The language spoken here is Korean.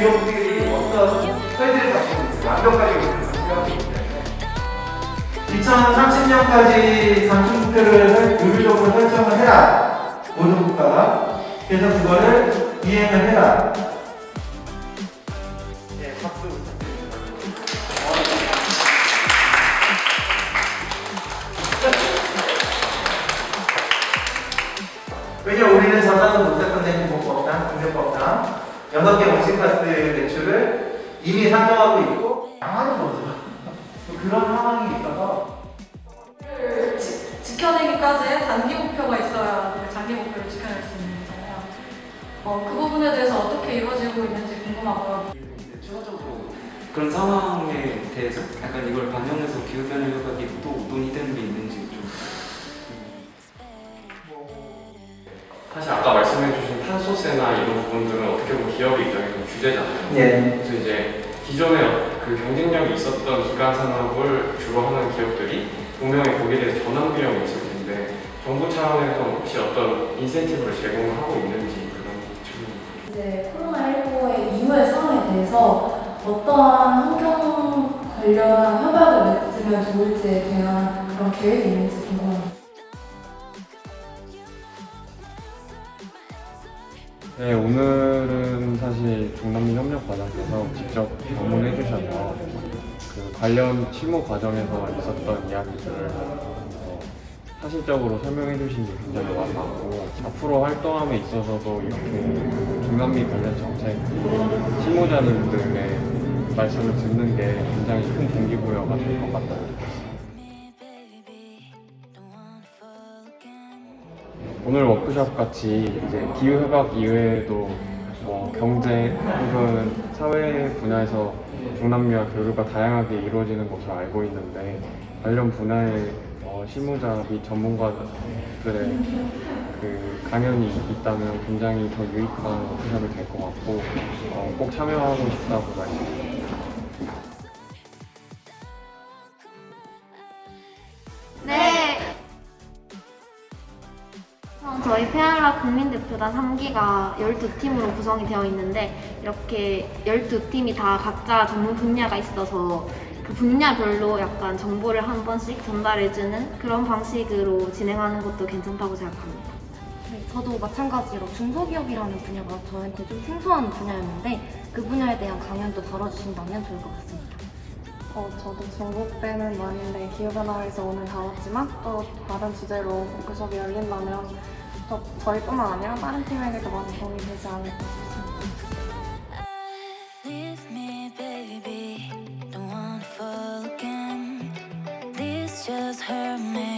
완벽하게 목표하고 있기 때문에 2030년까지 단축 목표를 규율적으로 설정을 해라. 모든 국가가. 그래서 그거를 이행을 해라. 네, 박수 부탁드립니다. 왜냐 우리는 전라도 녹색선생 기본법상, 국내법 상 6개 온실가스 배출을 이미 상정하고 있고 당하는 거죠. 그런 상황이 있어서 를 지- 지켜내기까지의 단기 목표가 있어야 그 장기 목표를 지켜낼 수 있는 거잖아요. 어, 그 부분에 대해서 어떻게 이루어지고 있는지 궁금하고요. 이제 추가적으로 그런 상황에 대해서 약간 이걸 반영해서 기후변화 효과기 또 논의 되는 게 있는지 좀 사실 아까 말씀해 주신 탄소세나 이런 부분들은 어떻게 보면 기업의 입장에서 규제잖아요. 예. 그래서 이제 기존에 그 경쟁력이 있었던 기간 산업을 주로 하는 기업들이 분명히 거기에 대해서 전환 비용이 있을 텐데 정부 차원에서 혹시 어떤 인센티브를 제공을 하고 있는지 그런 질문. 이제 코로나19의 이후의 상황에 대해서 어떠한 환경 관련 협약을 맺으면 좋을지에 대한 그런 계획이 있는지 궁금합니다. 네, 오늘은 사실 중남미 협력 과정에서 직접 방문해 주셔서 그 관련 실무 과정에서 있었던 이야기들을 어, 사실적으로 설명해 주신 게 굉장히 많았고 앞으로 활동함에 있어서도 이렇게 중남미 관련 정책 실무자님들의 말씀을 듣는 게 굉장히 큰 동기부여가 될 것 같다고 오늘 워크숍 같이 이제 기후 협약 이외에도 뭐 경제 혹은 사회 분야에서 중남미와 교류가 다양하게 이루어지는 것으로 알고 있는데 관련 분야의 어, 실무자 및 전문가들의 그 강연이 있다면 굉장히 더 유익한 워크숍이 될 것 같고 어, 꼭 참여하고 싶다고 말씀드립니다. 저희 페알라 국민대표단 3기가 12팀으로 구성이 되어 있는데 이렇게 12팀이 다 각자 전문 분야가 있어서 그 분야별로 약간 정보를 한 번씩 전달해주는 그런 방식으로 진행하는 것도 괜찮다고 생각합니다. 네, 저도 마찬가지로 중소기업이라는 분야가 저한테 좀 생소한 분야였는데 그 분야에 대한 강연도 다뤄주신다면 좋을 것 같습니다. 어, 저도 중국되는 말인데 기후 변화에서 오늘 다뤘지만 또 다른 주제로 워크숍이 열린다면 더 저희뿐만 아니라 다른 팀에게도 많은 도움이 되지 않을까 싶습니다. Just her man.